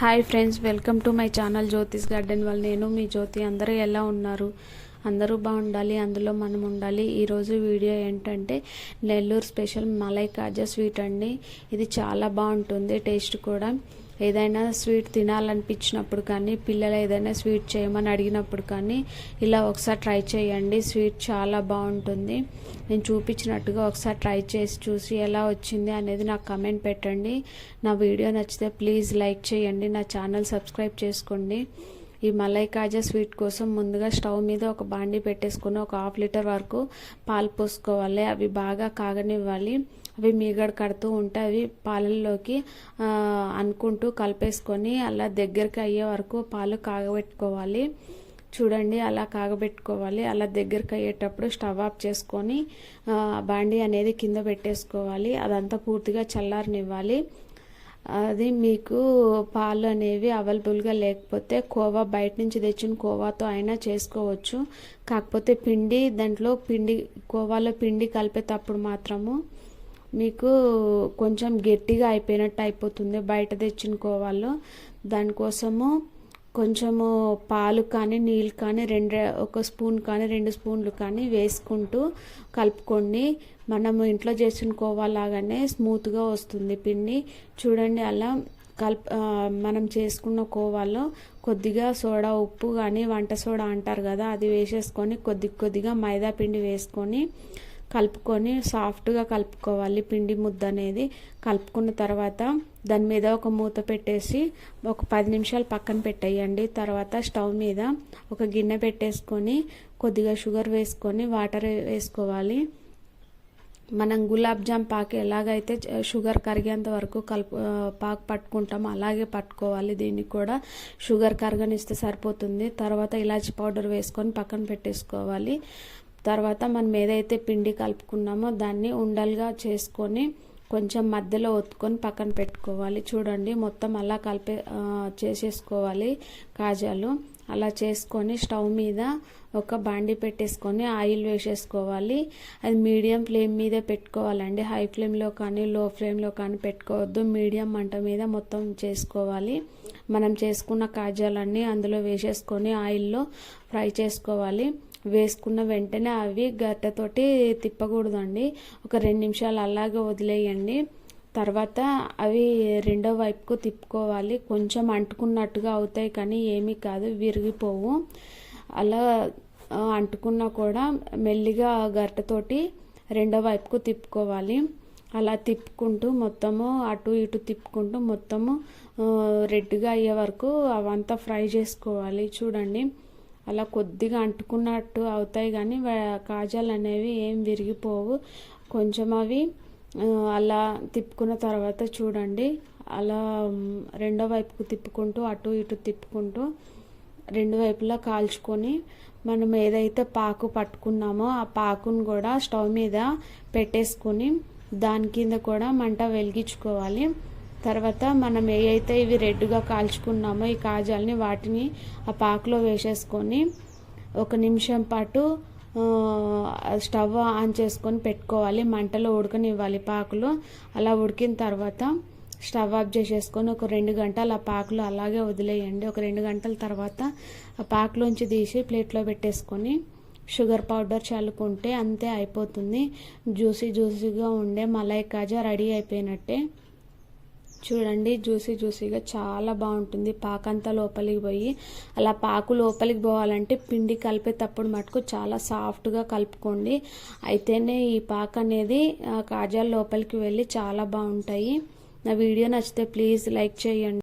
Hi friends welcome to my channel Jyothi's garden వాళ్ళు. నేను మీ జ్యోతి. అందరూ ఎలా ఉన్నారు? అందరూ బాగుండాలి. అందులో మనం ఉండాలి. ఈరోజు వీడియో ఏంటంటే నెల్లూరు స్పెషల్ మలై కాజా స్వీట్ అండి. ఇది చాలా బాగుంటుంది టేస్ట్ కూడా. ఏదైనా స్వీట్ తినాలనిపించినప్పుడు కానీ పిల్లలు ఏదైనా స్వీట్ చేయమని అడిగినప్పుడు కానీ ఇలా ఒకసారి ట్రై చేయండి. స్వీట్ చాలా బాగుంటుంది. నేను చూపించినట్టుగా ఒకసారి ట్రై చేసి చూసి ఎలా వచ్చింది అనేది నాకు కమెంట్ పెట్టండి. నా వీడియో నచ్చితే ప్లీజ్ లైక్ చేయండి. నా ఛానల్ సబ్స్క్రైబ్ చేసుకోండి. ఈ మలై కాజా స్వీట్ కోసం ముందుగా స్టవ్ మీద ఒక బాండి పెట్టేసుకుని ఒక హాఫ్ లీటర్ వరకు పాలు పోసుకోవాలి. అవి బాగా కాగనివ్వాలి. అవి మీగడ కడుతూ ఉంటే అవి పాలల్లోకి అనుకుంటూ కలిపేసుకొని అలా దగ్గరికి అయ్యే వరకు పాలు కాగబెట్టుకోవాలి. చూడండి అలా కాగబెట్టుకోవాలి. అలా దగ్గరికి అయ్యేటప్పుడు స్టవ్ ఆఫ్ చేసుకొని బాండి అనేది కింద పెట్టేసుకోవాలి. అదంతా పూర్తిగా చల్లారనివ్వాలి. అది మీకు పాలు అనేవి అవైలబుల్గా లేకపోతే కోవా బయట నుంచి తెచ్చిన కోవాతో అయినా చేసుకోవచ్చు. కాకపోతే పిండి దాంట్లో పిండి కోవాలో పిండి కలిపేటప్పుడు మాత్రము మీకు కొంచెం గట్టిగా అయిపోయినట్టు అయిపోతుంది బయట తెచ్చిన కోవాలో. దానికోసము కొంచెము పాలు కానీ నీళ్ళు కానీ రెండు ఒక స్పూన్ కానీ రెండు స్పూన్లు కానీ వేసుకుంటూ కలుపుకోండి మనము ఇంట్లో చేసుకోవాలాగానే స్మూత్గా వస్తుంది పిండి. చూడండి అలా కల్ప మనం చేసుకున్న కోవాలో కొద్దిగా సోడా ఉప్పు కానీ వంట సోడా అంటారు కదా అది వేసేసుకొని కొద్ది కొద్దిగా మైదా పిండి వేసుకొని కలుపుకొని సాఫ్ట్గా కలుపుకోవాలి. పిండి ముద్ద అనేది కలుపుకున్న తర్వాత దాని మీద ఒక మూత పెట్టేసి ఒక పది నిమిషాలు పక్కన పెట్టేయండి. తర్వాత స్టవ్ మీద ఒక గిన్నె పెట్టేసుకొని కొద్దిగా షుగర్ వేసుకొని వాటర్ వేసుకోవాలి. మనం గులాబ్ జామ్ పాకు ఎలాగైతే షుగర్ కరిగేంత వరకు కలుపు పాకు పట్టుకుంటామో అలాగే పట్టుకోవాలి. దీనికి కూడా షుగర్ కరగనిస్తే సరిపోతుంది. తర్వాత ఇలాచి పౌడర్ వేసుకొని పక్కన పెట్టేసుకోవాలి. తర్వాత మనం ఏదైతే పిండి కలుపుకున్నామో దాన్ని ఉండలుగా చేసుకొని కొంచెం మధ్యలో ఒత్తుకొని పక్కన పెట్టుకోవాలి. చూడండి మొత్తం అలా కలిపే చేసేసుకోవాలి కాజాలు. అలా చేసుకొని స్టవ్ మీద ఒక బాండి పెట్టేసుకొని ఆయిల్ వేసేసుకోవాలి. అది మీడియం ఫ్లేమ్ మీదే పెట్టుకోవాలండి. హై ఫ్లేమ్లో కానీ లో ఫ్లేమ్లో కానీ పెట్టుకోవద్దు. మీడియం మంట మీద మొత్తం చేసుకోవాలి. మనం చేసుకున్న కాజాలన్నీ అందులో వేసేసుకొని ఆయిల్లో ఫ్రై చేసుకోవాలి. వేసుకున్న వెంటనే అవి గట్టతోటి తిప్పకూడదండి. ఒక రెండు నిమిషాలు అలాగే వదిలేయండి. తర్వాత అవి రెండో వైపుకు తిప్పుకోవాలి. కొంచెం అంటుకున్నట్టుగా అవుతాయి కానీ ఏమీ కాదు విరిగిపోవు. అలా అంటుకున్నా కూడా మెల్లిగా గట్టతోటి రెండో వైపుకు తిప్పుకోవాలి. అలా తిప్పుకుంటూ మొత్తము అటు ఇటు తిప్పుకుంటూ మొత్తము రెడ్గా అయ్యే వరకు అవంతా ఫ్రై చేసుకోవాలి. చూడండి. అలా కొద్దిగా అంటుకున్నట్టు అవుతాయి కానీ కాజాలు అనేవి ఏం విరిగిపోవు. కొంచెం అవి అలా తిప్పుకున్న తర్వాత చూడండి. అలా రెండో వైపుకు తిప్పుకుంటూ అటు ఇటు తిప్పుకుంటూ రెండు వైపులా కాల్చుకొని మనం ఏదైతే పాకు పట్టుకున్నామో ఆ పాకును కూడా స్టవ్ మీద పెట్టేసుకొని దాని కింద కూడా మంట వెలిగించుకోవాలి. తర్వాత మనం ఏవైతే ఇవి రెడ్గా కాల్చుకున్నామో ఈ కాజాలని వాటిని ఆ పాకులో వేసేసుకొని ఒక నిమిషం పాటు స్టవ్ ఆన్ చేసుకొని పెట్టుకోవాలి. మంటలో ఉడకనివ్వాలి పాకులు. అలా ఉడికిన తర్వాత స్టవ్ ఆఫ్ చేసేసుకొని ఒక రెండు గంటలు ఆ పాకులు అలాగే వదిలేయండి. ఒక రెండు గంటల తర్వాత ఆ పాకులోంచి తీసి ప్లేట్లో పెట్టేసుకొని షుగర్ పౌడర్ చల్లుకుంటే అంతే అయిపోతుంది. జ్యూసీ జ్యూసీగా ఉండే మలై కాజా రెడీ అయిపోయినట్టే. చూడండి జ్యూసీ జ్యూసీగా చాలా బాగుంటుంది. పాకంతా లోపలికి పోయి అలా పాకు లోపలికి పోవాలంటే పిండి కలిపేటప్పుడు మటుకు చాలా సాఫ్ట్గా కలుపుకోండి. అయితేనే ఈ పాక అనేది కాజాల లోపలికి వెళ్ళి చాలా బాగుంటాయి. నా వీడియో నచ్చితే ప్లీజ్ లైక్ చేయండి.